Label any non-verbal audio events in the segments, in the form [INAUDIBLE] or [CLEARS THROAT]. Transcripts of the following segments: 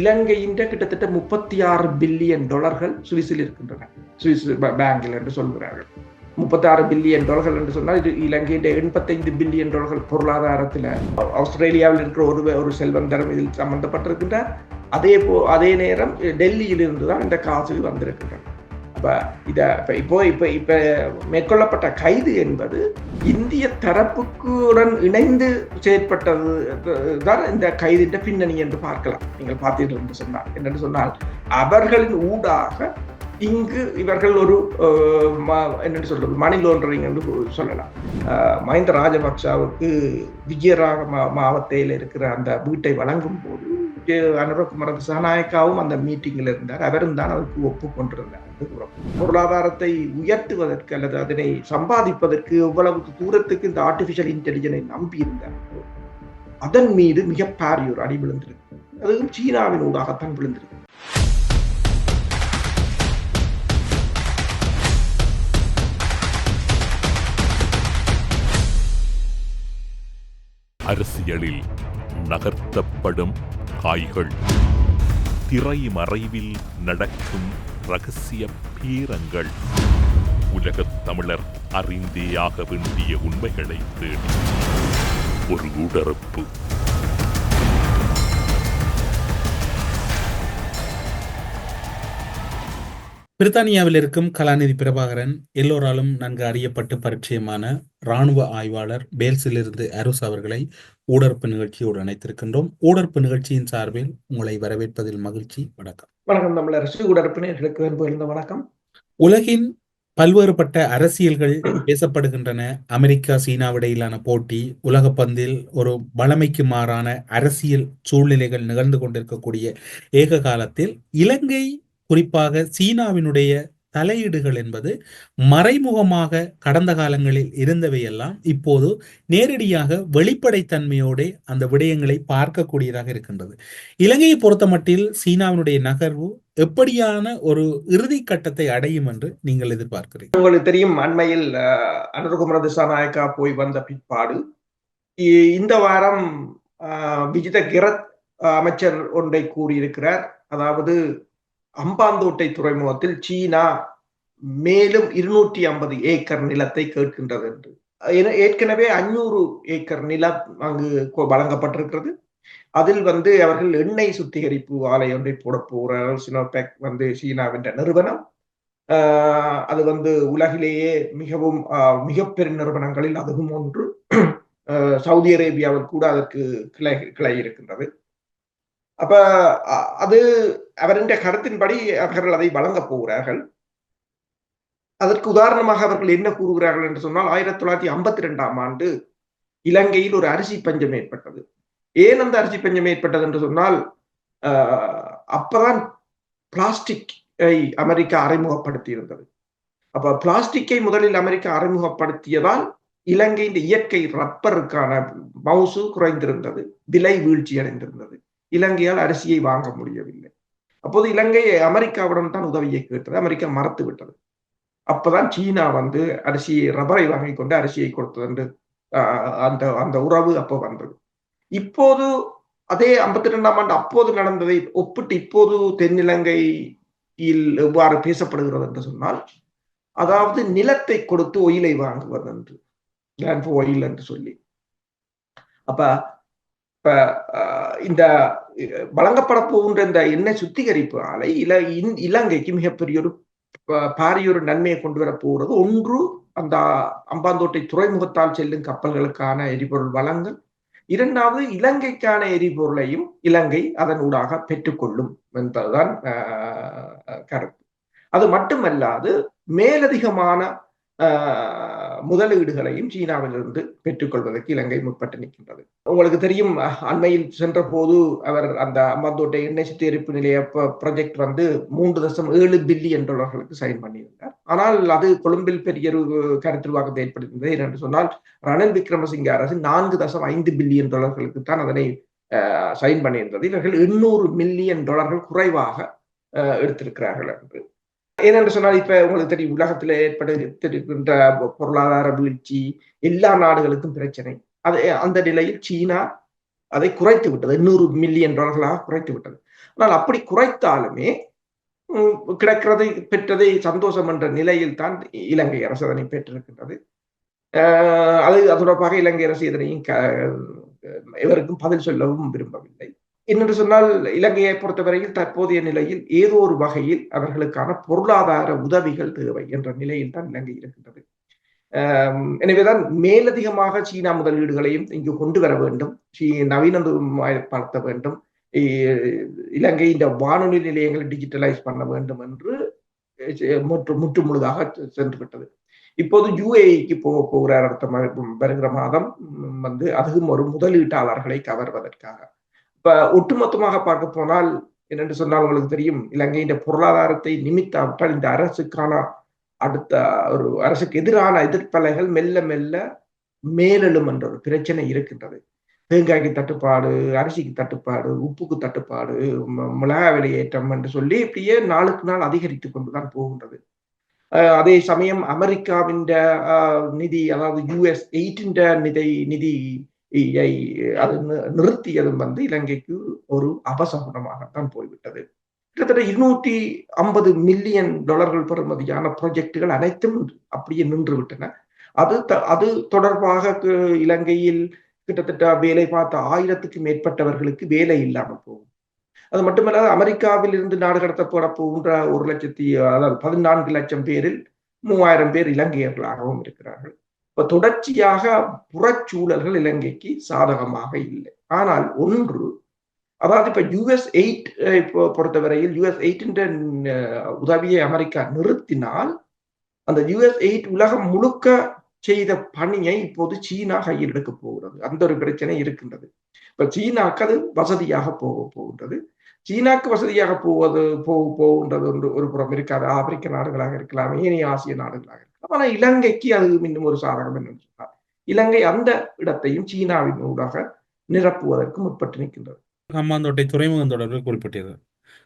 இலங்கையின் கிட்டத்தட்ட முப்பத்தி ஆறு பில்லியன் டாலர்கள் சுவிஸில் இருக்கின்றன. சுவிஸ் பேங்கில் என்று சொல்கிறார்கள். முப்பத்தி ஆறு பில்லியன் டாலர்கள் என்று சொன்னால் இது இலங்கையின் எண்பத்தைந்து பில்லியன் டாலர்கள் பொருளாதாரத்தில் ஆஸ்திரேலியாவில் இருக்கிற ஒரு ஒரு செல்வந்தரம் இதில் சம்பந்தப்பட்டிருக்கின்றார். அதே போ அதே நேரம் டெல்லியிலிருந்து தான் இந்த காசு வந்திருக்கின்றன. இப்போ இதை இப்போ இப்போ இப்ப மேற்கொள்ளப்பட்ட கைது என்பது இந்திய தரப்புக்குடன் இணைந்து செயற்பட்டது தான் இந்த கைதின் பின்னணி என்று பார்க்கலாம். நீங்கள் பார்த்தீர்கள் என்று சொன்னால். என்னென்று சொன்னால் அவர்களின் ஊடாக இங்கு இவர்கள் ஒரு என்னென்னு சொல்றது மணி லாண்டரிங் என்று சொல்லலாம். மஹிந்த ராஜபக்சாவுக்கு விஜயராக மாவட்டத்தில் இருக்கிற அந்த வீட்டை வழங்கும் போது அனுரகுமார சனாயக்காவும் அந்த மீட்டிங்கில் இருந்தார். அவரும் தான் அவருக்கு ஒப்புக்கொண்டிருந்தார் பொருளாதாரத்தை உயர்த்துவதற்கு அல்லது அதனை சம்பாதிப்பதற்கு எவ்வளவு தூரத்துக்கு இந்த ஆர்டிபிஷியல் இன்டெலிஜென்ஸை நம்பி இருந்தார் அதன் மீது மிக பாரியூர் அடி விழுந்திருக்கு. அதுவும் சீனாவின் ஊடாகத்தான் விழுந்திருக்கு. அரசியலில் நகர்த்தப்படும் காய்கள். திரை மறைவில் நடக்கும் ரகசிய பீரங்கள். உலகத் தமிழர் அறிந்தேயாக வேண்டிய உண்மைகளை தேடி. ஒரு உடறுப்பு பிரித்தானியாவில் இருக்கும் கலாநிதி பிரபாகரன் எல்லோராலும் நன்கு அறியப்பட்டு பரிச்சயமான இராணுவ ஆய்வாளர் பேல்ஸிலிருந்து அருஸ் அவர்களை ஊடற்பு நிகழ்ச்சியோடு அணைத்திருக்கின்றோம் ஊடற்பு நிகழ்ச்சியின் சார்பில் உங்களை வரவேற்பதில் மகிழ்ச்சி. வணக்கம். வணக்கம் தமிழர் ஊடற்பு நேர்களுக்கு வணக்கம். உலகின் பல்வேறுபட்ட அரசியல்கள் பேசப்படுகின்றன. அமெரிக்கா சீனாவிடையிலான போட்டி உலக பந்தில் ஒரு வளமைக்கு மாறான அரசியல் சூழ்நிலைகள் நிகழ்ந்து கொண்டிருக்கக்கூடிய ஏக காலத்தில் இலங்கை குறிப்பாக சீனாவினுடைய தலையீடுகள் என்பது மறைமுகமாக கடந்த காலங்களில் இருந்தவையெல்லாம் இப்போது நேரடியாக வெளிப்படைத்தன்மையோடு அந்த விடயங்களை பார்க்கக்கூடியதாக இருக்கின்றது. இலங்கையை பொறுத்த மட்டில் சீனாவினுடைய நகர்வு எப்படியான ஒரு இறுதி கட்டத்தை அடையும் என்று நீங்கள் எதிர்பார்க்கிறீர்கள்? உங்களுக்கு தெரியும் அண்மையில் அனுரகுமர திசாநாயக்கா போய் வந்த பிற்பாடு இந்த வாரம் விஜித கிரத் அமைச்சர் ஒன்றை கூறியிருக்கிறார். அதாவது அம்பாந்தோட்டை துறைமுகத்தில் சீனா மேலும் இருநூற்றி ஐம்பது ஏக்கர் நிலத்தை கேட்கின்றது என்று. ஏற்கனவே அஞ்சூறு ஏக்கர் நிலம் அங்கு வழங்கப்பட்டிருக்கிறது. அதில் வந்து அவர்கள் எண்ணெய் சுத்திகரிப்பு ஆலை ஒன்றை போட போகிறார்கள் சினோபேக் வந்து சீனாவின் நிறுவனம். அது வந்து உலகிலேயே மிகவும் மிக நிறுவனங்களில் அதுவும் ஒன்று. சவுதி அரேபியாவில் கூட அதற்கு கிளை கிளை இருக்கின்றது. அப்ப அது அவரின் கருத்தின்படி அவர்கள் அதை வழங்க போகிறார்கள். அதற்கு உதாரணமாக அவர்கள் என்ன கூறுகிறார்கள் என்று சொன்னால் ஆயிரத்தி தொள்ளாயிரத்தி ஐம்பத்தி ரெண்டாம் ஆண்டு இலங்கையில் ஒரு அரிசி பஞ்சம் ஏற்பட்டது. ஏன் அந்த அரிசி பஞ்சம் ஏற்பட்டது என்று சொன்னால் அப்பதான் பிளாஸ்டிக்கை அமெரிக்கா அறிமுகப்படுத்தி இருந்தது அப்ப பிளாஸ்டிக்கை முதலில் அமெரிக்கா அறிமுகப்படுத்தியதால் இலங்கையின் இயற்கை ரப்பருக்கான மவுசு குறைந்திருந்தது விலை வீழ்ச்சி அடைந்திருந்தது. இலங்கையால் அரிசியை வாங்க முடியவில்லை. அப்போது இலங்கை அமெரிக்காவிடம் தான் உதவியை கேட்டது அமெரிக்கா மறத்து விட்டது அப்பதான் சீனா வந்து அரிசியை ரப்பரை வாங்கி கொண்டு அரிசியை கொடுத்தது என்று அந்த அந்த உறவு அப்போ வந்தது. இப்போது அதே ஐம்பத்தி ரெண்டாம் ஆண்டு அப்போது நடந்ததை ஒப்பிட்டு இப்போது தென்னிலங்கையில் எவ்வாறு பேசப்படுகிறது என்று சொன்னால் அதாவது நிலத்தை கொடுத்து ஒயிலை வாங்குவது என்று லேண்ட் ஃபார் ஒயில் என்று சொல்லி. அப்ப இப்ப இந்த வழங்கப்பட போகின்ற இந்த எண்ணெய் சுத்திகரிப்பு ஆலை இல இலங்கைக்கு மிகப்பெரிய ஒரு பாரியூர் நன்மையை கொண்டு வர போகிறது. ஒன்று அந்த அம்பாந்தோட்டை துறைமுகத்தால் செல்லும் கப்பல்களுக்கான எரிபொருள் வளங்கள். இரண்டாவது இலங்கைக்கான எரிபொருளையும் இலங்கை அதனூடாக பெற்றுக்கொள்ளும் என்பதுதான் கருத்து. அது மட்டுமல்லாது மேலதிகமான முதலீடுகளையும் சீனாவிலிருந்து பெற்றுக்கொள்வதற்கு இலங்கை முற்பட்டு நிற்கின்றது. உங்களுக்கு தெரியும் அண்மையில் சென்ற போது அவர் அந்த அம்பாந்தோட்டை எண்ணெய் சுத்திகரிப்பு நிலைய ப்ராஜெக்ட் வந்து மூன்று தசம் ஏழு பில்லியன் டாலர்களுக்கு சைன் பண்ணியிருந்தார். ஆனால் அது கொழும்பில் பெரிய கருத்துருவாக்கத்தை ஏற்படுத்தியது. என்று சொன்னால் ரணில் விக்ரமசிங்க அரசு நான்கு தசம் ஐந்து பில்லியன் டாலர்களுக்கு தான் அதனை சைன் பண்ணியிருந்தது. இவர்கள் எண்ணூறு மில்லியன் டாலர்கள் குறைவாக எடுத்திருக்கிறார்கள் என்று. ஏனென்று சொன்னால் இப்ப உங்களுக்கு தெரியும் உலகத்துல ஏற்பட்டிருக்கின்ற பொருளாதார வீழ்ச்சி எல்லா நாடுகளுக்கும் பிரச்சனை. அது அந்த நிலையில் சீனா அதை குறைத்து விட்டது. எண்ணூறு மில்லியன் டாலர்களாக குறைத்து விட்டது. ஆனால் அப்படி குறைத்தாலுமே கிடைக்கிறதை பெற்றதை சந்தோஷம் என்ற நிலையில் தான் இலங்கை அரசு அதனை பெற்றிருக்கின்றது. அது தொடர்பாக இலங்கை அரசு இதனையும் எவருக்கும் பதில் சொல்லவும் விரும்பவில்லை. என்னென்று சொன்னால் இலங்கையை பொறுத்தவரையில் தற்போதைய நிலையில் ஏதோ ஒரு வகையில் அவர்களுக்கான பொருளாதார உதவிகள் தேவை என்ற நிலையில் தான் இலங்கை இருக்கின்றது. எனவேதான் மேலதிகமாக சீனா முதலீடுகளையும் இங்கு கொண்டு வர வேண்டும். நவீனப்படுத்த வேண்டும். இலங்கை இந்த வானொலி நிலையங்களை டிஜிட்டலைஸ் பண்ண வேண்டும் என்று முற்று முற்றுமுழுதாக சென்று விட்டது இப்போது யுஏஇக்கு போக போகிறார் அடுத்த வருகிற மாதம் வந்து அதுவும் ஒரு முதலீட்டாளர்களை கவர்வதற்காக. இப்ப ஒட்டுமொத்தமாக பார்க்க போனால் என்னென்று சொன்னால் உங்களுக்கு தெரியும் இலங்கையின் பொருளாதாரத்தை நிமித்தாவிட்டால் இந்த அரசுக்கான அடுத்த ஒரு அரசுக்கு எதிரான எதிர்ப்பலைகள் மெல்ல மெல்ல மேலெழும் என்ற ஒரு பிரச்சனை இருக்கின்றது. தேங்காய்க்கு தட்டுப்பாடு அரிசிக்கு தட்டுப்பாடு உப்புக்கு தட்டுப்பாடு மிளகா விலையேற்றம் என்று சொல்லி இப்படியே நாளுக்கு நாள் அதிகரித்து கொண்டுதான் போகின்றது. அதே சமயம் அமெரிக்காவின் நிதி அதாவது யூஎஸ் எயிட்டின் நிதி நிதி அது நிறுத்தியதும் வந்து இலங்கைக்கு ஒரு அபசகுனமாகத்தான் போய்விட்டது. கிட்டத்தட்ட இருநூற்றி ஐம்பது மில்லியன் டாலர்கள் பெறுமதியான ப்ரொஜெக்டுகள் அனைத்தும் அப்படியே நின்று விட்டன அது அது தொடர்பாக இலங்கையில் கிட்டத்தட்ட வேலை பார்த்த ஆயிரத்துக்கு மேற்பட்டவர்களுக்கு வேலை இல்லாமல் போகும். அது மட்டுமல்லாது அமெரிக்காவில் இருந்து நாடு கடத்தப்பட போகின்ற ஒரு லட்சத்தி அதாவது பதினான்கு லட்சம் பேரில் மூவாயிரம் பேர் இலங்கையர்களாகவும் இருக்கிறார்கள். இப்ப தொடர்ச்சியாக புறச்சூழல்கள் இலங்கைக்கு சாதகமாக இல்லை. ஆனால் ஒன்று அதாவது இப்ப யுஎஸ் எயிட் இப்போ பொறுத்தவரையில் யுஎஸ் எயிட்டின் உதவியை அமெரிக்கா நிறுத்தினால் அந்த யுஎஸ் எயிட் உலகம் முழுக்க செய்த பணியை இப்போது சீனா கையில் எடுக்க போகிறது. அந்த ஒரு பிரச்சனை இருக்கின்றது. இப்ப சீனாக்கு அது வசதியாக போக போகின்றது. சீனாக்கு வசதியாக போவது போ போகின்றது ஒன்று ஒரு புறம் இருக்காது ஆப்பிரிக்க நாடுகளாக இருக்கலாம் ஏனைய ஆசிய நாடுகளாக இருக்கலாம். ஆனால் இலங்கைக்கு அது இன்னும் ஒரு சாதகம் என்னன்னு சொன்னார் இலங்கை அந்த இடத்தையும் சீனாவின் ஊடாக நிரப்புவதற்கு முற்பட்டு நிற்கின்றது. ஹம்மாந்தோட்டை துறைமுகம் தொடர்பில் குறிப்பிட்டது.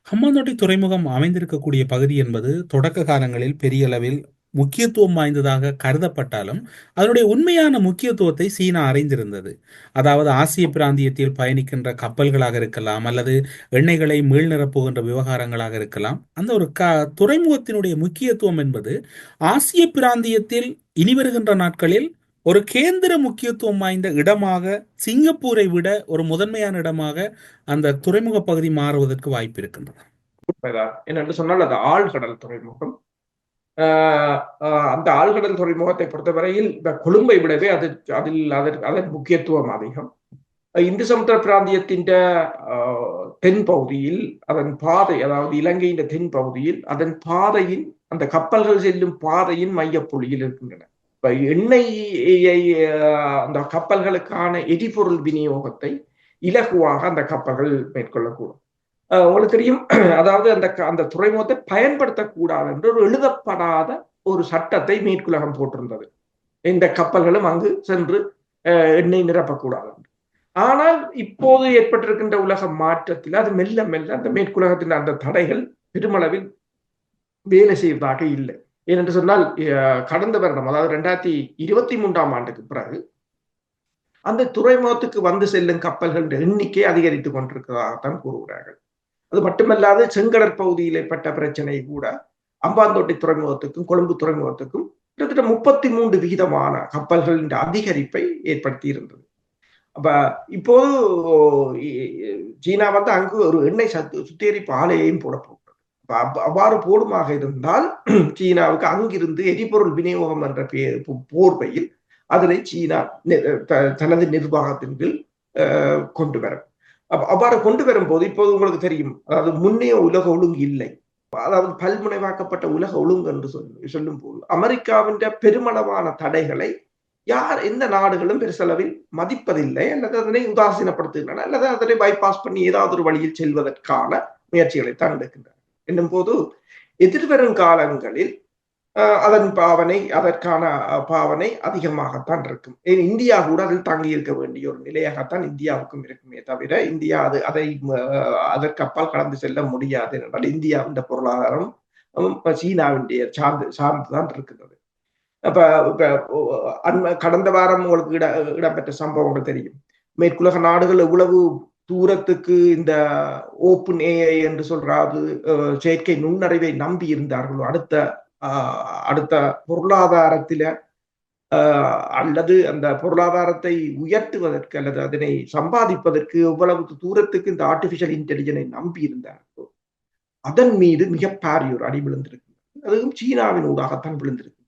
ஹம்மாந்தோட்டை துறைமுகம் அமைந்திருக்கக்கூடிய பகுதி என்பது தொடக்க காலங்களில் பெரிய அளவில் முக்கியத்துவம் வாய்ந்ததாக கருதப்பட்டாலும் அதனுடைய உண்மையான முக்கியத்துவத்தை சீனா அறிந்திருந்தது. அதாவது ஆசிய பிராந்தியத்தில் பயணிக்கின்ற கப்பல்களாக இருக்கலாம் அல்லது எண்ணெய்களை மீள் நிரப்புகின்ற விவகாரங்களாக இருக்கலாம். அந்த ஒரு க துறைமுகத்தினுடைய முக்கியத்துவம் என்பது ஆசிய பிராந்தியத்தில் இனி வருகின்ற நாட்களில் ஒரு கேந்திர முக்கியத்துவம் வாய்ந்த இடமாக சிங்கப்பூரை விட ஒரு முதன்மையான இடமாக அந்த துறைமுக பகுதி மாறுவதற்கு வாய்ப்பு இருக்கின்றது. என்னென்று சொன்னால் அது ஆழ்கடல் துறைமுகம். அந்த ஆழ்கடல் துறைமுகத்தை பொறுத்தவரையில் இந்த கொழும்பை விடவே அது அதில் அதற்கு அதன் முக்கியத்துவம் அதிகம். இந்து சமுத்திர பிராந்தியத்தின் தென் பகுதியில் அதன் பாதை அதாவது இலங்கையின் தென் பகுதியில் அதன் பாதையின் அந்த கப்பல்கள் செல்லும் பாதையின் மையப்புள்ளியில் இருக்கின்றன. இப்ப எண்ணெயை அந்த கப்பல்களுக்கான எரிபொருள் விநியோகத்தை இலகுவாக அந்த கப்பல்கள் மேற்கொள்ளக்கூடும். உங்களுக்கு தெரியும். [CLEARS THROAT] அதாவது அந்த அந்த துறைமுகத்தை பயன்படுத்தக்கூடாது என்று ஒரு எழுதப்படாத ஒரு சட்டத்தை மேற்குலகம் போட்டிருந்தது. இந்த கப்பல்களும் அங்கு சென்று எண்ணெய் நிரப்பக்கூடாது. ஆனால் இப்போது ஏற்பட்டிருக்கின்ற உலக மாற்றத்தில் அது மெல்ல மெல்ல அந்த மேற்குலகத்தின் அந்த தடைகள் பெருமளவில் வேலை செய்வதாக இல்லை. ஏனென்று சொன்னால் கடந்த வருடம் அதாவது ரெண்டாயிரத்தி இருபத்தி மூன்றாம் ஆண்டுக்கு பிறகு அந்த துறைமுகத்துக்கு வந்து செல்லும் கப்பல்களின் எண்ணிக்கை அதிகரித்துக் கொண்டிருக்கிறதாகத்தான் கூறுகிறார்கள். அது மட்டுமல்லாது செங்கடற்பகுதியில் ஏற்பட்ட பிரச்சனை கூட அம்பாந்தோட்டை துறைமுகத்துக்கும் கொழும்பு துறைமுகத்துக்கும் கிட்டத்தட்ட முப்பத்தி மூன்று விகிதமான கப்பல்களின் அதிகரிப்பை ஏற்படுத்தி இருந்தது அப்ப இப்போது சீனா வந்து அங்கு ஒரு எண்ணெய் சத்து சுத்திகரிப்பு ஆலையையும் போட போகிறது. அவ்வாறு போடுமாக இருந்தால் சீனாவுக்கு அங்கிருந்து எரிபொருள் விநியோகம் என்ற போர்வையில் அதனை சீனா தனது நிர்வாகத்தின் கீழ் கொண்டு வரும். அவ்வாறு கொண்டு வரும்போது இப்போது உங்களுக்கு தெரியும். அதாவது முன்னைய உலக ஒழுங்கு இல்லை. அதாவது பல்முனைவாக்கப்பட்ட உலக ஒழுங்கு என்று சொல்லி சொல்லும் போது அமெரிக்காவின் பெருமளவான தடைகளை யார் எந்த நாடுகளும் பெருசளவில் மதிப்பதில்லை அல்லது அதனை உதாசீனப்படுத்துகின்றன அல்லது அதனை பைபாஸ் பண்ணி ஏதாவது ஒரு வழியில் செல்வதற்கான முயற்சிகளை தான் எடுக்கின்றன என்னும் போது எதிர்வரும் காலங்களில் அதன் பாவனை அதற்கான பாவனை அதிகமாகத்தான் இருக்கும். இந்தியா கூட அதில் தங்கி இருக்க வேண்டிய ஒரு நிலையாகத்தான் இந்தியாவுக்கும் இருக்குமே தவிர இந்தியா அது அதை அதற்கு அப்பால் கடந்து செல்ல முடியாது என்றால் இந்தியாவின் பொருளாதாரம் சீனாவினுடைய சார்ந்து சார்ந்துதான் இருக்கிறது அப்ப இப்ப கடந்த வாரம் உங்களுக்கு இட இடம்பெற்ற சம்பவங்கள் தெரியும். மேற்குலக நாடுகள் எவ்வளவு தூரத்துக்கு இந்த ஓப்பன் ஏஐ என்று சொல்றாது செயற்கை நுண்ணறிவை நம்பி இருந்தார்களோ அடுத்த அடுத்த பொருளாதாரத்தில அல்லது அந்த பொருளாதாரத்தை உயர்த்துவதற்கு அல்லது அதனை சம்பாதிப்பதற்கு எவ்வளவு தூரத்துக்கு இந்த ஆர்டிபிஷியல் இன்டெலிஜென்ஸை நம்பி இருந்தார்களோ அதன் மீது மிக பாரிய ஒரு அடி விழுந்திருக்கு அதுவும் சீனாவின் ஊடாகத்தான் விழுந்திருக்கு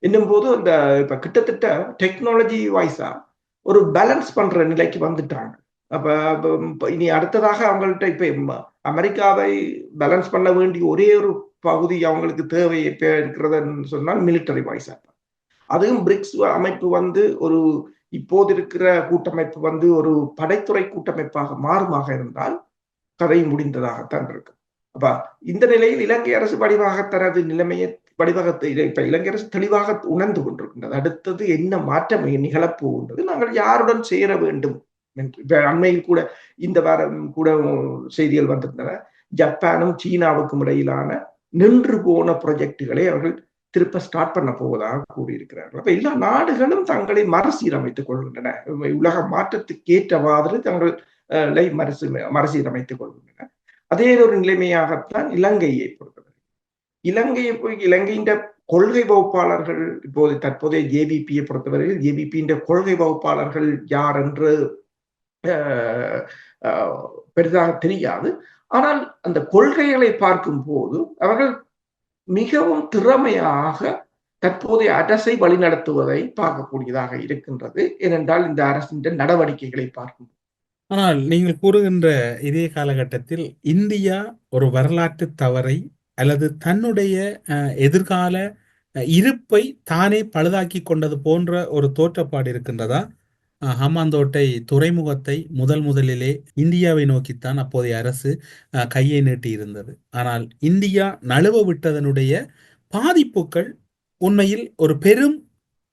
என்னும் போது அந்த இப்ப கிட்டத்தட்ட டெக்னாலஜி வாய்ஸா ஒரு பேலன்ஸ் பண்ற நிலைக்கு வந்துட்டாங்க. அப்ப இனி அடுத்ததாக அவங்கள்ட்ட இப்ப அமெரிக்காவை பேலன்ஸ் பண்ண வேண்டிய ஒரே ஒரு பகுதி அவங்களுக்கு தேவை இப்ப இருக்கிறதுன்னு சொன்னால் மிலிட்டரி வைஸா அதுவும் பிரிக்ஸ் அமைப்பு வந்து ஒரு இப்போது இருக்கிற கூட்டமைப்பு வந்து ஒரு படைத்துறை கூட்டமைப்பாக மாறுமாக இருந்தால் கதை முடிந்ததாகத்தான் இருக்கு அப்ப இந்த நிலையில் இலங்கை அரசு வடிவாக தனது நிலைமையை வடிவகத்தை இப்ப இலங்கை அரசு தெளிவாக உணர்ந்து கொண்டிருக்கின்றது. அடுத்தது என்ன மாற்றம் நிகழப்போகின்றது நாங்கள் யாருடன் சேர வேண்டும் என்று. இப்ப அண்மையில் கூட இந்த வாரம் கூட செய்திகள் வந்திருந்தன. ஜப்பானும் சீனாவுக்கும் இடையிலான நின்று போன ப்ரொஜெக்டுகளை அவர்கள் திருப்ப ஸ்டார்ட் பண்ண போவதாக கூறியிருக்கிறார்கள். அப்ப எல்லா நாடுகளும் தங்களை மறுசீரமைத்துக் கொள்கின்றன. உலக மாற்றத்துக்கு ஏற்றவாறு தங்களை மறுசீ மறுசீரமைத்துக் கொள்கின்றன. அதே ஒரு நிலைமையாகத்தான் இலங்கையை பொறுத்தவரை. இலங்கையை போய் இலங்கையின் கொள்கை வகுப்பாளர்கள் இப்போது தற்போதைய ஜேபிபியை பொறுத்தவரையில் ஜேபிபியின் கொள்கை வகுப்பாளர்கள் யார் என்று பெரிதாக தெரியாது. ஆனால் அந்த கொள்கைகளை பார்க்கும் போது அவர்கள் மிகவும் திறமையாக தற்போதைய அரசை வழிநடத்துவதை பார்க்கக்கூடியதாக இருக்கின்றது. ஏனென்றால் இந்த அரசின் நடவடிக்கைகளை பார்க்கும். ஆனால் நீங்கள் கூறுகின்ற இதே காலகட்டத்தில் இந்தியா ஒரு வரலாற்று தவறை அல்லது தன்னுடைய எதிர்கால இருப்பை தானே பழுதாக்கி கொண்டது போன்ற ஒரு தோற்றப்பாடு இருக்கின்றதா? ஹம்மாந்தோட்டை துறைமுகத்தை முதல் முதலிலே இந்தியாவை நோக்கித்தான் அப்போதைய அரசு கையை நீட்டி இருந்தது. ஆனால் இந்தியா நழுவ விட்டதனுடைய பாதிப்புகள் உண்மையில் ஒரு பெரும்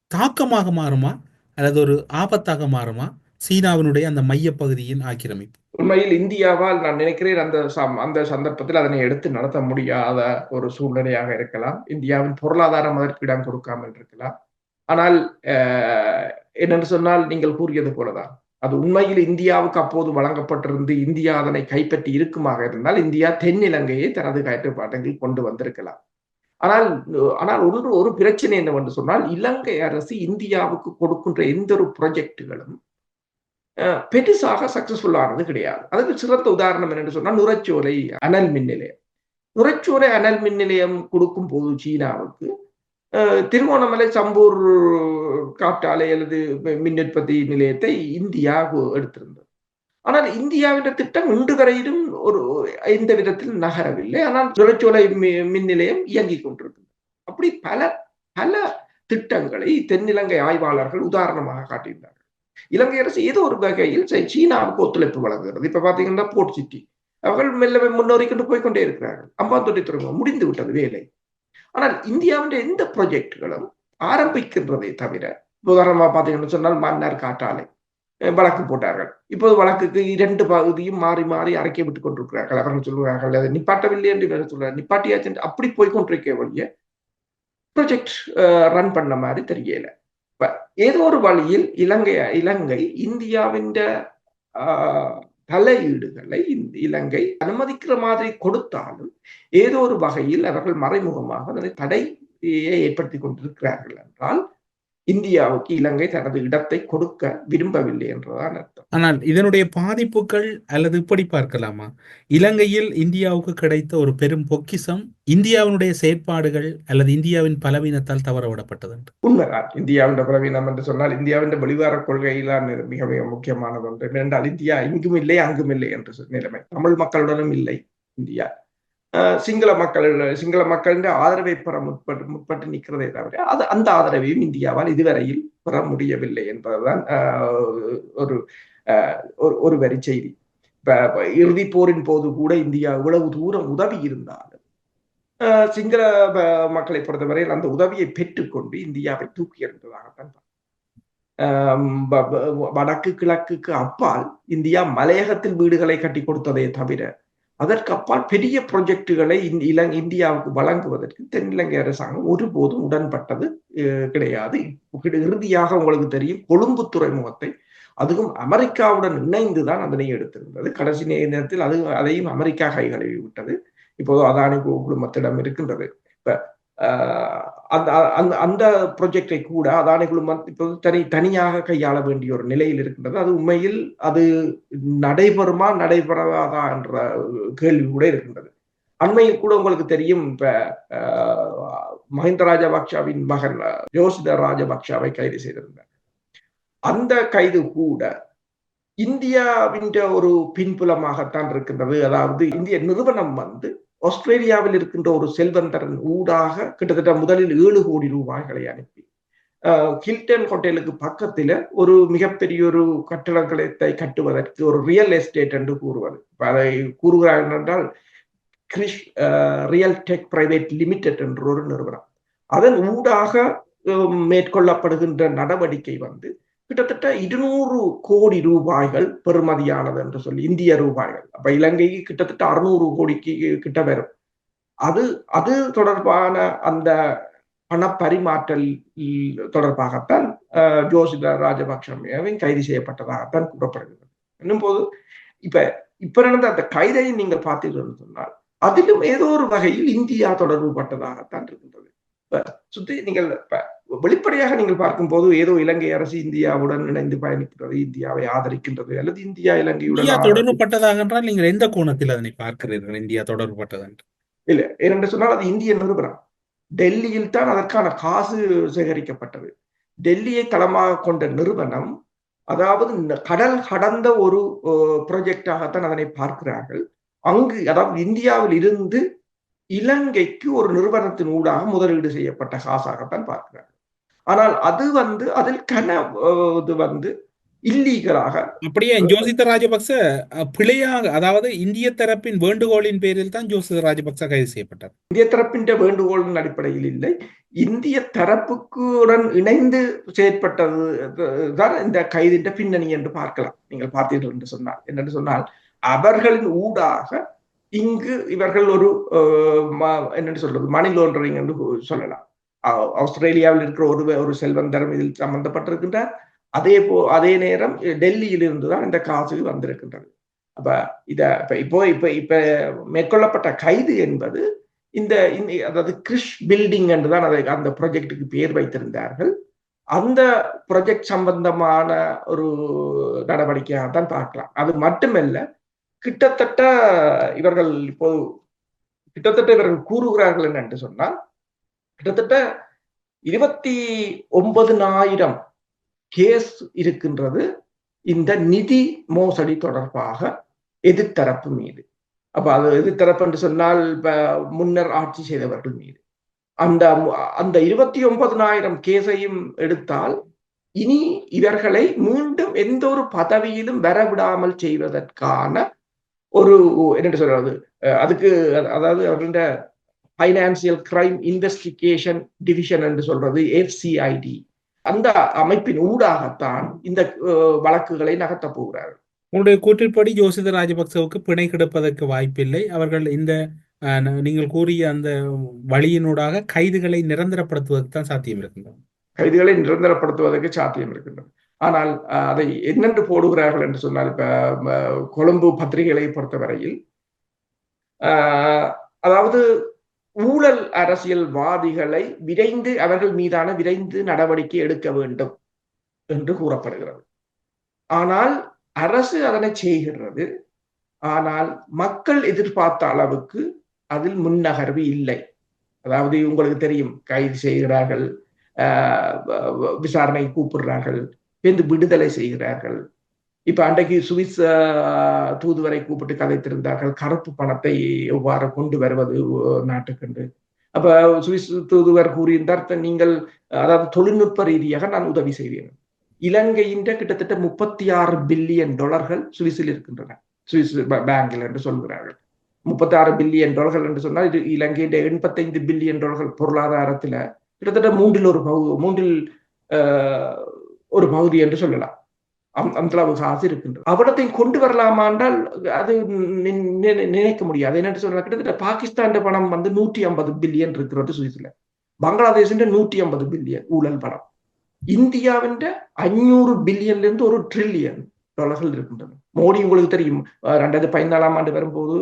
தாக்கமாக மாறுமா? அல்லது ஒரு ஆபத்தாக மாறுமா? சீனாவினுடைய அந்த மைய பகுதியின் ஆக்கிரமிப்பு. உண்மையில் இந்தியாவால் நான் நினைக்கிறேன் அந்த அந்த சந்தர்ப்பத்தில் அதனை எடுத்து நடத்த முடியாத ஒரு சூழ்நிலையாக இருக்கலாம். இந்தியாவின் பொருளாதாரம் அதற்கு இடம் கொடுக்காமல் இருக்கலாம். ஆனால் என்னென்று சொன்னால் நீங்கள் கூறியது போலதான். அது உண்மையில் இந்தியாவுக்கு அப்போது வழங்கப்பட்டிருந்து இந்தியா அதனை கைப்பற்றி இருக்குமாக இருந்தால் இந்தியா தென்னிலங்கையை தனது கட்டுப்பாட்டங்கள் கொண்டு வந்திருக்கலாம். ஆனால் ஆனால் ஒன்று ஒரு பிரச்சனை என்னவென்று சொன்னால் இலங்கை அரசு இந்தியாவுக்கு கொடுக்கின்ற எந்த ஒரு ப்ரொஜெக்டுகளும் பெருசாக சக்சஸ்ஃபுல் ஆனது கிடையாது. அதுக்கு சிறந்த உதாரணம் என்னென்னு சொன்னால் நுரச்சோலை அனல் மின் நிலையம். நுரச்சோலை அனல் மின் நிலையம் கொடுக்கும் போது சீனாவுக்கு திருகோணமலை சம்பூர் காற்றாலை அல்லது மின் உற்பத்தி நிலையத்தை இந்தியா எடுத்திருந்தது. ஆனால் இந்தியாவின் திட்டம் இன்று வரையிலும் ஒரு எந்த விதத்தில் நகரவில்லை. ஆனால் சுழச்சோலை மின் நிலையம் இயங்கிக் கொண்டிருக்கிறது. அப்படி பல பல திட்டங்களை தென்னிலங்கை ஆய்வாளர்கள் உதாரணமாக காட்டியிருந்தார்கள். இலங்கை அரசு ஏதோ ஒரு வகையில் சீனாவுக்கு ஒத்துழைப்பு வழங்குகிறது. இப்ப பாத்தீங்கன்னா போர்ட் சிட்டி. அவர்கள் மெல்ல முன்னோறிக்கொண்டு போய்கொண்டே இருக்கிறார்கள். அம்பாந்தோட்டை துறைமுகம் முடிந்து விட்டது வேலை. ஆனால் இந்தியாவுடைய எந்த ப்ரொஜெக்டுகளும் ஆரம்பிக்கின்றதை தவிர உதாரணமா பார்த்தீங்கன்னு சொன்னால் மன்னர் காற்றாலை வழக்கு போட்டார்கள். இப்போது வழக்குக்கு இரண்டு பகுதியும் மாறி மாறி அரைக்க விட்டுக் கொண்டிருக்கிறார்கள். அவர்கள் சொல்லுவார்கள் அதை நிப்பாட்டவில்லை என்று வேறு சொல்றாரு. நிப்பாட்டியாச்சு அப்படி போய் கொண்டிருக்க வழிய ப்ரொஜெக்ட் ரன் பண்ண மாதிரி தெரியல. ஏதோ ஒரு வழியில் இலங்கை இலங்கை இந்தியாவின் தலையீடுகளை இலங்கை அனுமதிக்கிற மாதிரி கொடுத்தாலும் ஏதோ ஒரு வகையில் அவர்கள் மறைமுகமாக அதனை தடையை ஏற்படுத்தி கொண்டிருக்கிறார்கள் என்றால் இந்தியாவுக்கு இலங்கை தனது இடத்தை கொடுக்க விரும்பவில்லை என்றுதான் அர்த்தம். ஆனால் இதனுடைய பாதிப்புகள் அல்லது இப்படி பார்க்கலாமா? இலங்கையில் இந்தியாவுக்கு கிடைத்த ஒரு பெரும் பொக்கிசம் இந்தியாவினுடைய செயற்பாடுகள் அல்லது இந்தியாவின் பலவீனத்தால் தவற விடப்பட்டது உண்மைதான். இந்தியாவின் பலவீனம் என்று சொன்னால் இந்தியாவின் வெளிவார கொள்கையிலான மிக மிக முக்கியமானது ஒன்று. என்றால் இந்தியா இங்கும் இல்லை அங்கும் இல்லை என்று நிலைமை. தமிழ் மக்களுடனும் இல்லை இந்தியா. சிங்கள மக்கள் சிங்கள மக்களின் ஆதரவை பெற முற்பட்டு முற்பட்டு நிற்கிறதே தவிர அது அந்த ஆதரவையும் இந்தியாவால் இதுவரையில் பெற முடியவில்லை என்பதுதான் ஒரு ஒரு வரி செய்தி. இப்ப இறுதி போரின் போது கூட இந்தியா இவ்வளவு தூரம் உதவி இருந்தாலும் சிங்கள மக்களை பொறுத்தவரையில் அந்த உதவியை பெற்றுக்கொண்டு இந்தியாவை தூக்கி எறிந்ததாகத்தான் வடக்கு கிழக்குக்கு அப்பால் இந்தியா மலையகத்தில் வீடுகளை கட்டி கொடுத்ததே தவிர அதற்கு அப்பால் பெரிய ப்ரொஜெக்டுகளை இலங்கை இந்தியாவுக்கு வழங்குவதற்கு தென்னிலங்கை அரசாங்கம் ஒருபோதும் உடன்பட்டது கிடையாது. இறுதியாக உங்களுக்கு தெரியும் கொழும்பு துறைமுகத்தை அதுவும் அமெரிக்காவுடன் இணைந்துதான் அதனை எடுத்திருந்தது. கடைசி நேரத்தில் அது அதையும் அமெரிக்கா கை கழுவி விட்டது இப்போது அதானி குழுமத்திடம் இருக்கின்றது. இப்ப அந்த அந்த அந்த ப்ரொஜெக்டை கூட அதானி குழுமம் இப்போ தனி தனியாக கையாள வேண்டிய ஒரு நிலையில் இருக்கின்றது. அது உண்மையில் அது நடைபெறுமா நடைபெறாதா என்ற கேள்வி கூட இருக்கின்றது. அண்மையில் கூட உங்களுக்கு தெரியும் இப்ப மஹிந்த ராஜபக்ஷாவின் மகன் யோசித ராஜபக்ஷாவை கைது செய்திருந்தார். அந்த கைது கூட இந்தியாவின் ஒரு பின்புலமாகத்தான் இருக்கின்றது. அதாவது இந்திய நிறுவனம் வந்து ஆஸ்திரேலியாவில் இருக்கின்ற ஒரு செல்வந்தரன் ஊடாக கிட்டத்தட்ட முதலில் ஏழு கோடி ரூபாய்களை அனுப்பி ஹில்டன் ஹோட்டலுக்கு பக்கத்துல ஒரு மிகப்பெரிய ஒரு கட்டடங்களை கட்டுவதற்கு ஒரு ரியல் எஸ்டேட் என்று கூறுவது. அதை கூறுகிறார்கள் என்றால் Krish real tech private limited என்ற ஒரு நிறுவனம். அதன் ஊடாக மேற்கொள்ளப்படுகின்ற நடவடிக்கை வந்து கிட்டத்தட்ட இருநூறு கோடி ரூபாய்கள் பெறுமதியானது என்று சொல்லி இந்திய ரூபாய்கள். அப்ப இலங்கைக்கு கிட்டத்தட்ட அறுநூறு கோடிக்கு கிட்ட வரும். அது அது தொடர்பான அந்த பணப்பரிமாற்றல் தொடர்பாகத்தான் ஜோசித ராஜபக்ஷவையும் கைது செய்யப்பட்டதாகத்தான் கூறப்படுகிறது. என்னும் போது இப்ப இப்ப நடந்த அந்த கைதையை நீங்கள் பார்த்தீர்கள் சொன்னால் அதிலும் ஏதோ ஒரு வகையில் இந்தியா தொடர்பு பட்டதாகத்தான் இருக்கின்றது. சுத்தி நீங்கள் வெளிப்படையாக நீங்கள் பார்க்கும்போது ஏதோ இலங்கை அரசு இந்தியாவுடன் இணைந்து பயணிக்கிறது இந்தியாவை ஆதரிக்கின்றது அல்லது இந்தியா இலங்கையுடன் தொடர்புபட்டதாக என்றால் நீங்கள் எந்த கோணத்தில் அதனை பார்க்கிறீர்கள் இந்தியா தொடர்புபட்டது இல்ல ஏனென்று சொன்னால் அது இந்திய நிறுவனம் டெல்லியில் தான் அதற்கான காசு சேகரிக்கப்பட்டது. டெல்லியை தளமாக கொண்ட நிறுவனம் அதாவது கடல் கடந்த ஒரு ப்ராஜெக்டாகத்தான் அதனை பார்க்கிறார்கள். அங்கு அதாவது இந்தியாவில் இருந்து இலங்கைக்கு ஒரு நிறுவனத்தின் ஊடாக முதலீடு செய்யப்பட்ட காசாகத்தான் பார்க்கிறார்கள். ஆனால் அது வந்து அதில் கன இது வந்து இல்லீகலாக. அப்படியே ஜோசித ராஜபக்ச பிழையாக அதாவது இந்திய தரப்பின் வேண்டுகோளின் பேரில் தான் ஜோசித ராஜபக்ச கைது செய்யப்பட்டார் இந்திய தரப்பின் வேண்டுகோளின் அடிப்படையில் இல்லை. இந்திய தரப்புக்குடன் இணைந்து செயற்பட்டது தான் இந்த கைதின் பின்னணி என்று பார்க்கலாம். நீங்கள் பார்த்தீர்கள் என்று சொன்னால். என்னென்று சொன்னால் அவர்களின் ஊடாக இங்கு இவர்கள் ஒரு என்னென்னு சொல்றது மணி லோண்டரிங் என்று சொல்லலாம். ஆஸ்திரேலியாவில் இருக்கிற ஒரு ஒரு செல்வந்தரம் இதில் சம்பந்தப்பட்டிருக்கின்றார். அதே போ அதே நேரம் டெல்லியில் இருந்துதான் இந்த காசு வந்திருக்கின்றது. அப்ப இத இப்ப இப்போ இப்ப இப்ப மேற்கொள்ளப்பட்ட கைது என்பது இந்த அதாவது கிறிஷ் பில்டிங் என்றுதான் அதை அந்த ப்ராஜெக்டுக்கு பேர் வைத்திருந்தார்கள். அந்த ப்ராஜெக்ட் சம்பந்தமான ஒரு நடவடிக்கையாக தான் பார்க்கலாம். அது மட்டுமல்ல கிட்டத்தட்ட இவர்கள் இப்போது கிட்டத்தட்ட இவர்கள் கூறுகிறார்கள் என்று சொன்னால் கிட்டத்தட்ட இருபத்தி ஒன்பதுனாயிரம் கேஸ் இருக்கின்றது இந்த நிதி மோசடி தொடர்பாக எதிர்த்தரப்பு மீது. அப்ப அது எதிர்த்தரப்பு என்று சொன்னால் முன்னர் ஆட்சி செய்தவர்கள் மீது. அந்த அந்த இருபத்தி ஒன்பதுனாயிரம் கேஸையும் எடுத்தால் இனி இவர்களை மீண்டும் எந்த ஒரு பதவியிலும் வரவிடாமல் செய்வதற்கான ஒரு என்ன சொல்றது அதுக்கு அதாவது அவருடைய பைனான்சியல் கிரைம் இன்வெஸ்டிகேஷன் டிவிஷன் என்று சொல்றது எஃப்சிஐடி அந்த அமைப்பின் ஊடாகத்தான் இந்த வழக்குகளை நகர்த்தப் போகிறார்கள். உங்களுடைய கூற்றின்படி ஜோசித ராஜபக்சவுக்கு பிணை கிடைப்பதற்கு வாய்ப்பில்லை. அவர்கள் இந்த நீங்கள் கூறிய அந்த வழியினூடாக கைதுகளை நிரந்தரப்படுத்துவதற்கு தான் சாத்தியம் இருக்கின்றன கைதுகளை நிரந்தரப்படுத்துவதற்கு சாத்தியம் இருக்கின்றது ஆனால் அதை என்னென்று போடுகிறார்கள் என்று சொன்னால் இப்ப கொழும்பு பத்திரிகைகளை பொறுத்தவரையில் அதாவது ஊழல் அரசியல்வாதிகளை விரைந்து அவர்கள் மீதான விரைந்து நடவடிக்கை எடுக்க வேண்டும் என்று கூறப்படுகிறது. ஆனால் அரசு அதனை செய்கிறது. ஆனால் மக்கள் எதிர்பார்த்த அளவுக்கு அதில் முன்னகர்வு இல்லை. அதாவது உங்களுக்கு தெரியும் கைது செய்கிறார்கள் விசாரணை கூப்பிடுறார்கள் என்று விடுதலை செய்கிறார்கள். இப்ப அன்றைக்கு சுவிஸ் தூதுவரை கூப்பிட்டு கதைத்திருந்தார்கள். கருப்பு பணத்தை எவ்வாறு கொண்டு வருவது நாட்டுக்கென்று? அப்ப சுவிஸ் தூதுவர் கூறியிருந்தார் நீங்கள் அதாவது தொழில்நுட்ப ரீதியாக நான் உதவி செய்வேன். இலங்கையின் கிட்டத்தட்ட முப்பத்தி ஆறு பில்லியன் டாலர்கள் சுவிஸில் இருக்கின்றன. சுவிஸ் பேங்கில் என்று சொல்கிறார்கள். முப்பத்தி ஆறு பில்லியன் டாலர்கள் என்று சொன்னால் இது இலங்கையின் எண்பத்தைந்து பில்லியன் டாலர்கள் பொருளாதாரத்துல கிட்டத்தட்ட மூன்றில் ஒரு பகு மூன்றில் ஒரு பகுதி என்று சொல்லலாம். அந்த அளவு காசு இருக்கின்றது. அவடத்தையும் கொண்டு வரலாமா என்றால் அது நினைக்க முடியாது. என்னென்னு சொன்னால் கிட்டத்தட்ட பாகிஸ்தான் பணம் வந்து நூற்றி ஐம்பது பில்லியன் இருக்கிறது சுவிஸ்ல. பங்களாதேஷ் நூற்றி ஐம்பது பில்லியன் ஊழல் பணம். இந்தியாவின் அஞ்சூறு பில்லியன்ல இருந்து ஒரு ட்ரில்லியன் டாலர்கள் இருக்கின்றன மோடி உங்களுக்கு தெரியும் ரெண்டாயிரத்தி பதினாலாம் ஆண்டு வரும்போது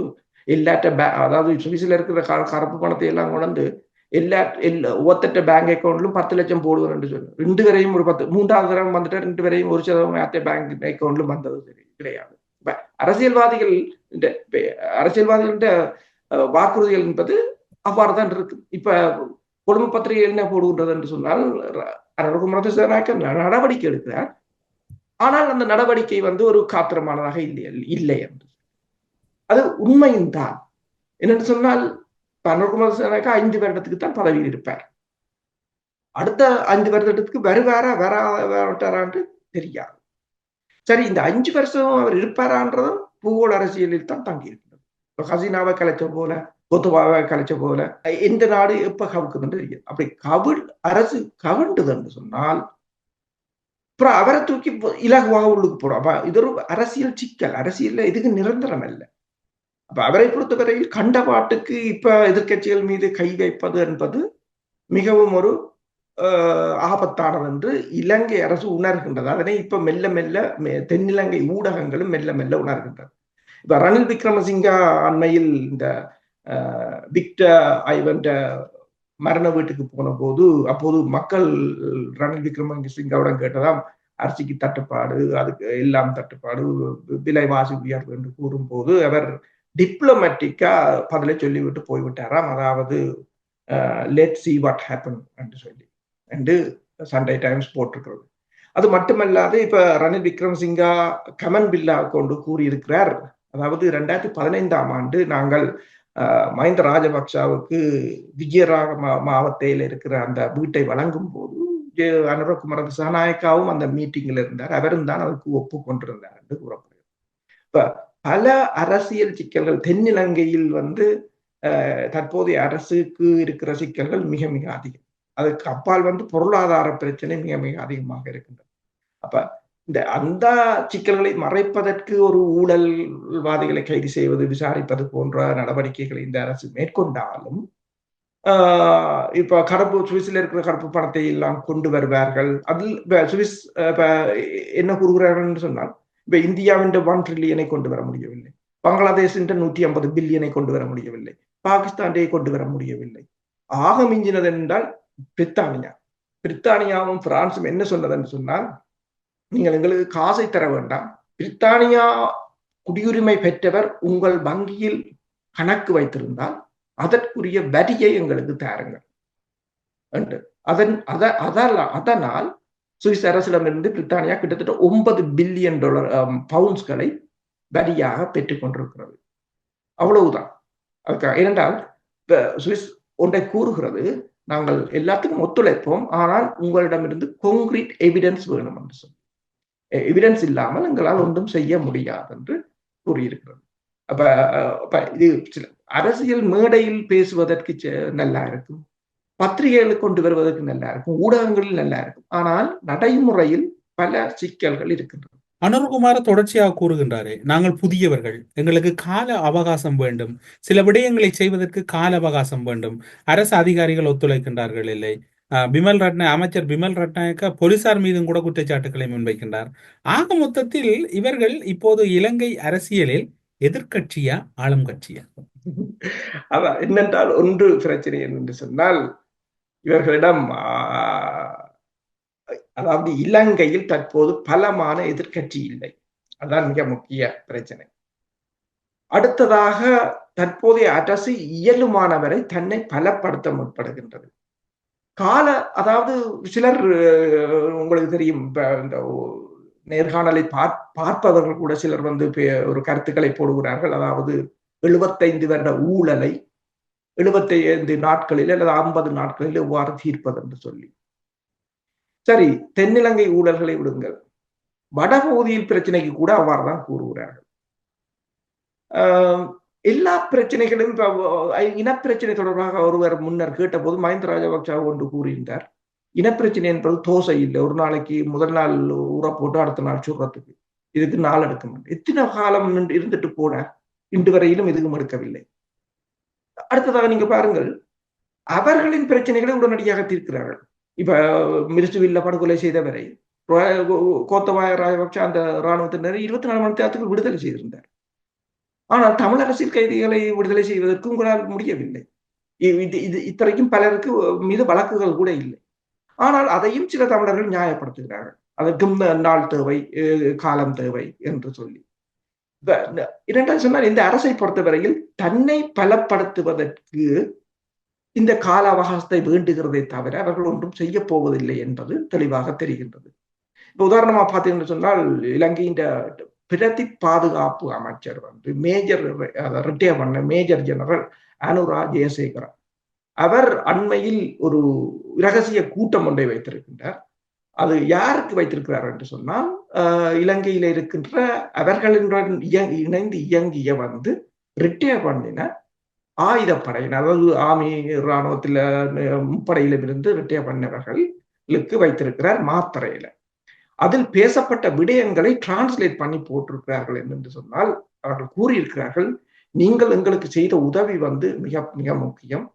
எல்லாட்ட அதாவது சுவிஸ்ல இருக்கிற க- கருப்பு பணத்தை எல்லாம் கொண்டு எல்லா எல்லா ஒத்தட்ட பேங்க் அக்கௌண்ட்லும் பத்து லட்சம் போடுவேன் என்று சொல்லு ரெண்டு வரையும் ஒரு பத்து மூன்றாவது தரம் வந்துட்டு ரெண்டு வரையும் ஒரு சதவீதம் அத்தை பேங்க் அக்கௌண்ட்லும் வந்தது சரி கிடையாது இப்ப அரசியல்வாதிகள் அரசியல்வாதிகள வாக்குறுதிகள் என்பது அவ்வாறு தான் இருக்கு இப்ப குடும்ப பத்திரிகை என்ன போடுகின்றது என்று சொன்னால் அனுகுமரத்து சேனாக்க நடவடிக்கை எடுக்கிறார் ஆனால் அந்த நடவடிக்கை வந்து ஒரு காத்திரமானதாக இல்லை இல்லை என்று அது உண்மையும் தான் என்னென்னு சொன்னால் அனுகுமர சேனாக்கா ஐந்து வருடத்துக்கு தான் பதவியில் இருப்பார். அடுத்த ஐந்து வருடத்துக்கு வருவாரா வரா வரட்டாரான்னு தெரியாது. சரி இந்த அஞ்சு வருஷம் அவர் இருப்பாரான்றதும் பூகோள அரசியலில் தான் தங்கி இருக்கிறது ஹசீனாவை கலைச்ச போல கொத்துவாவை கலைச்ச போல எந்த நாடு எப்ப கவுக்குதுன்னு தெரியும் அப்படி கவிழ் அரசு கவிழ்ந்தது என்று சொன்னால் அப்புறம் அவரை தூக்கி போ- இலகுவாக உள்ளுக்கு போடும். அப்ப இது ஒரு அரசியல் சிக்கல். அரசியல்ல இதுக்கு நிரந்தரம் இல்லை அப்ப அவரை பொறுத்தவரையில் கண்ட பாட்டுக்கு இப்ப எதிர்க்கட்சிகள் மீது கை வைப்பது என்பது மிகவும் ஒரு ஆஹ், ஆபத்தானது என்று இலங்கை அரசு உணர்கின்றது. அதனை இப்ப மெல்ல மெல்ல தென்னிலங்கை ஊடகங்களும் மெல்ல மெல்ல உணர்கின்றது. இப்ப ரணில் விக்ரமசிங்கா அண்மையில் இந்த ஆஹ், விக்டர் ஐவன்ட மரண வீட்டுக்கு போன போது அப்போது மக்கள் ரணில் விக்ரமசிங்காவிடம் கேட்டதாம் அரிசிக்கு தட்டுப்பாடு அதுக்கு எல்லாம் தட்டுப்பாடு விலைவாசி உயர்வு என்று கூறும்போது அவர் டிப்ளமேட்டிக்கா பதிலை சொல்லிவிட்டு போய்விட்டாராம். அதாவது லெட் சி வாட் ஹேப்பன் என்று சொல்லி. என்று சண்டே டைம்ஸ் போட்டிருக்கிறது. அது மட்டுமல்லாது இப்ப ரணில் விக்ரமசிங்கா கமன் பில்லா கொண்டு கூறியிருக்கிறார். அதாவது ரெண்டாயிரத்தி பதினைந்தாம் ஆண்டு நாங்கள் uh, மஹிந்த ராஜபக்சாவுக்கு விஜயராக மா- மாவட்டத்தில் இருக்கிற அந்த வீட்டை வழங்கும் போது ஜெ- அனுரகுமார திசாநாயக்காவும் அந்த மீட்டிங்ல இருந்தார். அவரும் தான் அதுக்கு ஒப்புக்கொண்டிருந்தார் என்று கூறப்படுகிறது. இப்ப பல அரசியல் சிக்கல்கள் தென்னிலங்கையில் வந்து அஹ், தற்போதைய அரசுக்கு இருக்கிற சிக்கல்கள் மிக மிக அதிகம். அதுக்கு அப்பால் வந்து பொருளாதார பிரச்சனை மிக மிக அதிகமாக இருக்கின்றது. அப்ப இந்த அந்த சிக்கல்களை மறைப்பதற்கு ஒரு ஊழல்வாதிகளை கைது செய்வது விசாரிப்பது போன்ற நடவடிக்கைகளை இந்த அரசு மேற்கொண்டாலும் ஆஹ் இப்ப கருப்பு சுவிஸ்ல இருக்கிற கருப்பு பணத்தை எல்லாம் கொண்டு வருவார்கள். அதில் சுவிஸ் இப்ப என்ன கூறுகிறார்கள் சொன்னால் இப்ப இந்தியாவின் ஒன் ட்ரில்லியனை கொண்டு வர முடியவில்லை. பங்களாதேஷின் நூற்றி ஐம்பது பில்லியனை கொண்டு வர முடியவில்லை. பாகிஸ்தானை கொண்டு வர முடியவில்லை. ஆக மிஞ்சினது என்றால் பிரித்தானியா. பிரித்தானியாவும் பிரான்சும் என்ன சொன்னதுன்னு சொன்னால் நீங்கள் எங்களுக்கு காசை தர வேண்டாம். பிரித்தானியா குடியுரிமை பெற்றவர் உங்கள் வங்கியில் கணக்கு வைத்திருந்தால் அதற்குரிய வரியை எங்களுக்கு தாருங்கள். என்று. அதன் அத அதனால் சுவிஸ் அரசிடமிருந்து பிரித்தானியா கிட்டத்தட்ட ஒன்பது பில்லியன் டாலர் பவுண்ட்ஸ்களை வரியாக பெற்றுக் கொண்டிருக்கிறது. அவ்வளவுதான். அதுக்காக ஏனென்றால் சுவிஸ் ஒன்றை கூறுகிறது நாங்கள் எல்லாத்துக்கும் ஒத்துழைப்போம் ஆனால் உங்களிடமிருந்து கொங்கிரீட் எவிடன்ஸ் வேணும் என்று சொல்லி எவிடன்ஸ் இல்லாமல் எங்களால் ஒன்றும் செய்ய முடியாது என்று கூறியிருக்கிறது. அப்ப இது சில அரசியல் மேடையில் பேசுவதற்கு நல்லா இருக்கும். பத்திரிகைகள் கொண்டு வருவதற்கு நல்லா இருக்கும் ஊடகங்களில் நல்லா இருக்கும் ஆனால் நடைமுறையில் பல சிக்கல்கள் இருக்கின்றன. அனுர்குமார தொடர்ச்சியாக கூறுகின்றாரே நாங்கள் புதியவர்கள். எங்களுக்கு கால அவகாசம் வேண்டும். சில விடயங்களை செய்வதற்கு கால அவகாசம் வேண்டும். அரசு அதிகாரிகள் ஒத்துழைக்கின்றார்கள் இல்லை. பிமல் ரட்ன அமைச்சர் பிமல் ரட்நாயக்க போலீசார் மீதும் கூட குற்றச்சாட்டுக்களை முன்வைக்கின்றார். ஆக மொத்தத்தில் இவர்கள் இப்போது இலங்கை அரசியலில் எதிர்க்கட்சியா ஆளும் கட்சியா? என்னென்றால் ஒன்று பிரச்சனை என்று சொன்னால் இவர்களிடம் அதாவது இலங்கையில் தற்போது பலமான எதிர்க்கட்சி இல்லை. அதுதான் மிக முக்கிய பிரச்சனை. அடுத்ததாக தற்போதைய அரசு இயலுமானவரை தன்னை பலப்படுத்த முற்படுகின்றது. கால அதாவது சிலர் உங்களுக்கு தெரியும் இந்த நேர்காணலை பார் பார்ப்பவர்கள் கூட சிலர் வந்து பே- ஒரு கருத்துக்களை போடுகிறார்கள். அதாவது எழுபத்தைந்து வருட ஊழலை எழுபத்தைந்து நாட்களில் அல்லது ஐம்பது நாட்களில் எவ்வாறு தீர்ப்பது என்று சொல்லி. சரி தென்னிலங்கை ஊழல்களை விடுங்கள். வடபகுதியில் பிரச்சனைக்கு கூட அவ்வாறு தான் கூறுகிறார்கள். ஆஹ் எல்லா பிரச்சனைகளும் இனப்பிரச்சனை தொடர்பாக ஒருவர் முன்னர் கேட்டபோது மஹிந்த ராஜபக்ச ஒன்று கூறியிருந்தார் இனப்பிரச்சனை என்பது தோசை இல்லை. ஒரு நாளைக்கு முதல் நாள் ஊற போட்டு அடுத்த நாள் சுடுறதுக்கு. இதுக்கு நாள் எடுக்க மாட்டேன் எத்தனை காலம் இருந்துட்டு போன இன்று வரையிலும் எதுவும் எடுக்கவில்லை. அடுத்ததாக நீங்க பாருங்கள் அவர்களின் பிரச்சனைகளை உடனடியாக தீர்க்கிறார்கள். இப்ப மிருசுவில்ல படுகொலை செய்தவரை ரா- கோத்தபாய ராஜபக்ஷ அந்த இராணுவத்தினர் இருபத்தி நாலு மணி நேரத்துக்கு விடுதலை செய்திருந்தார். ஆனால் தமிழ் அரசியல் கைதிகளை விடுதலை செய்வதற்கு உங்களால் முடியவில்லை. இது இது இத்தனைக்கும் பலருக்கு மீது வழக்குகள் கூட இல்லை. ஆனால் அதையும் சில தமிழர்கள் நியாயப்படுத்துகிறார்கள். அதற்கும் நாள் தேவை அஹ் காலம் தேவை என்று சொல்லி. இரண்டாவது சொன்னால் இந்த அரசை பொறுத்தவரையில் தன்னை பலப்படுத்துவதற்கு இந்த கால அவகாசத்தை வேண்டுகிறதே தவிர அவர்கள் ஒன்றும் செய்ய போவதில்லை என்பது தெளிவாக தெரிகின்றது. இப்ப உதாரணமா பார்த்தீங்கன்னு சொன்னால் இலங்கையின் பிரதி பாதுகாப்பு அமைச்சர் வந்து மேஜர் ரிட்டையர் பண்ண மேஜர் ஜெனரல் அனுரா ஜெயசேகரன். அவர் அண்மையில் ஒரு இரகசிய கூட்டம் ஒன்றை வைத்திருக்கின்றார். அது யாருக்கு வைத்திருக்கிறார் என்று சொன்னால் ஆஹ் இருக்கின்ற அவர்களுடன் இணைந்து இயங்கிய வந்து ரிட்டையர் பண்ணின ஆயுதப்படையினர் அதாவது ஆமி இராணுவத்தில் முப்படையிலும் இருந்து ரிட்டையர் பண்ணவர்களுக்கு வைத்திருக்கிறார் மாத்திரையில. அதில் பேசப்பட்ட விடயங்களை டிரான்ஸ்லேட் பண்ணி போட்டிருக்கிறார்கள் என்று சொன்னால் அவர்கள் கூறியிருக்கிறார்கள் நீங்கள் எங்களுக்கு செய்த உதவி வந்து மிக மிக முக்கியம்.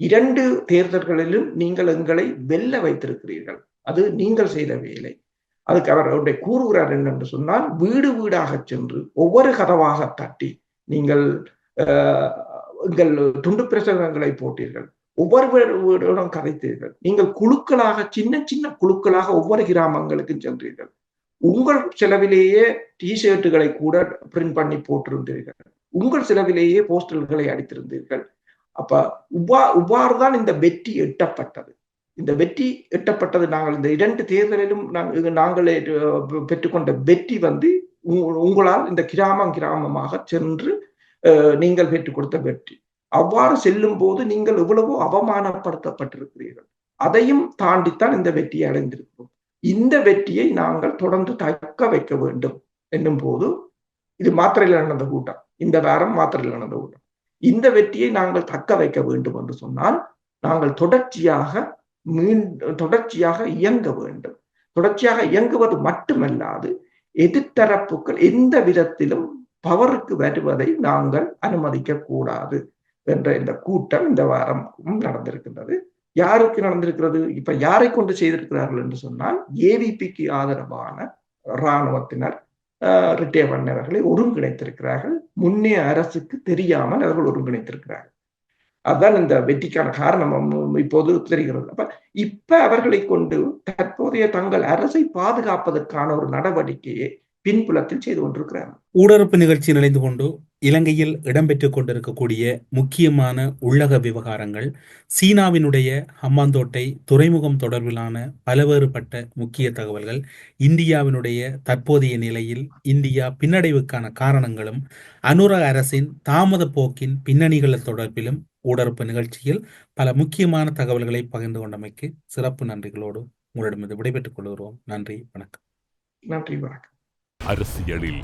இரண்டு தேர்தல்களிலும் நீங்கள் எங்களை வெல்ல வைத்திருக்கிறீர்கள். அது நீங்கள் செய்த வேலை. அதுக்கு அவர் அவருடைய கூறுகிறார் என்னென்று சொன்னால் வீடு வீடாக சென்று ஒவ்வொரு கதவாக தட்டி நீங்கள் ஆஹ், எங்கள் துண்டு பிரசங்கங்களை போட்டீர்கள். ஒவ்வொரு வீடு- கதைத்தீர்கள். நீங்கள் குழுக்களாக சின்ன சின்ன குழுக்களாக ஒவ்வொரு கிராமங்களுக்கும் சென்றீர்கள். உங்கள் செலவிலேயே டிஷர்ட்டுகளை கூட பிரிண்ட் பண்ணி போட்டிருந்தீர்கள். உங்கள் செலவிலேயே போஸ்டல்களை அடித்திருந்தீர்கள். அப்ப உவா இவ்வாறு தான் இந்த வெற்றி எட்டப்பட்டது. இந்த வெற்றி எட்டப்பட்டது. நாங்கள் இந்த இரண்டு தேர்தலிலும் நாங்கள் நாங்களே பெற்றுக்கொண்ட வெற்றி வந்து உங்களால் இந்த கிராமம் கிராமமாக சென்று நீங்கள் பெற்றுக் கொடுத்த வெற்றி. அவ்வாறு செல்லும் போது நீங்கள் எவ்வளவோ அவமானப்படுத்தப்பட்டிருக்கிறீர்கள். அதையும் தாண்டித்தான் இந்த வெற்றியை அடைந்திருக்கிறோம். இந்த வெற்றியை நாங்கள் தொடர்ந்து தக்க வைக்க வேண்டும் என்னும் போது இது மாத்திரையில் நடந்த கூட்டம். இந்த வாரம் மாத்திரையில் நடந்த கூட்டம். இந்த வெற்றியை நாங்கள் தக்க வைக்க வேண்டும் என்று சொன்னால் நாங்கள் தொடர்ச்சியாக மீண்டும் தொடர்ச்சியாக இயங்க வேண்டும். தொடர்ச்சியாக இயங்குவது மட்டுமல்லாது எதிர்த்தரப்புகள் எந்த விதத்திலும் பவருக்கு வருவதை நாங்கள் அனுமதிக்க கூடாது என்ற இந்த கூட்டம் இந்த வாரம் நடந்திருக்கின்றது. யாருக்கு நடந்திருக்கிறது? இப்ப யாரை கொண்டு செய்திருக்கிறார்கள் என்று சொன்னால் ஏவிபிக்கு ஆதரவான இராணுவத்தினர் ரிட்டையர் பண்ணவர்களை ஒருங்கிணைத்திருக்கிறார்கள். முன்னே அரசுக்கு தெரியாமல் அவர்கள் ஒருங்கிணைத்திருக்கிறார்கள். அதுதான் இந்த வெற்றிக்கான காரணம். இப்போது தெரிகிறது. அப்ப இப்ப அவர்களை கொண்டு தற்போதைய தங்கள் அரசை பாதுகாப்பதற்கான ஒரு நடவடிக்கையை பின்புலத்தில் செய்து கொண்டிருக்கிறார்கள் ஊடறுப்பு நிகழ்ச்சி நினைந்து கொண்டு இலங்கையில் இடம்பெற்றுக் கொண்டிருக்கக்கூடிய முக்கியமான உள்ளக விவகாரங்கள் சீனாவினுடைய ஹம்மாந்தோட்டை துறைமுகம் தொடர்பிலான பலவேறுபட்ட முக்கிய தகவல்கள் இந்தியாவினுடைய தற்போதைய நிலையில் இந்தியா பின்னடைவுக்கான காரணங்களும் அனுர அரசின் தாமத போக்கின் பின்னணிகள் தொடர்பிலும் ஊடறுப்பு நிகழ்ச்சியில் பல முக்கியமான தகவல்களை பகிர்ந்து கொண்டமைக்கு சிறப்பு நன்றிகளோடு உங்களிடமிருந்து விடைபெற்றுக் கொள்கிறோம். நன்றி வணக்கம். நன்றி வணக்கம். அரசியலில்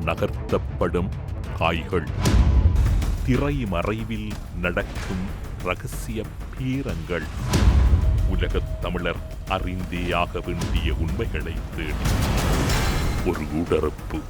நகர்த்தப்படும் காய்கள் திரைமறைவில் நடக்கும் ரகசிய பீரங்கள். உலகத் தமிழர் அறிந்தேயாக வேண்டிய உண்மைகளை தேடி ஒரு உடறுப்பு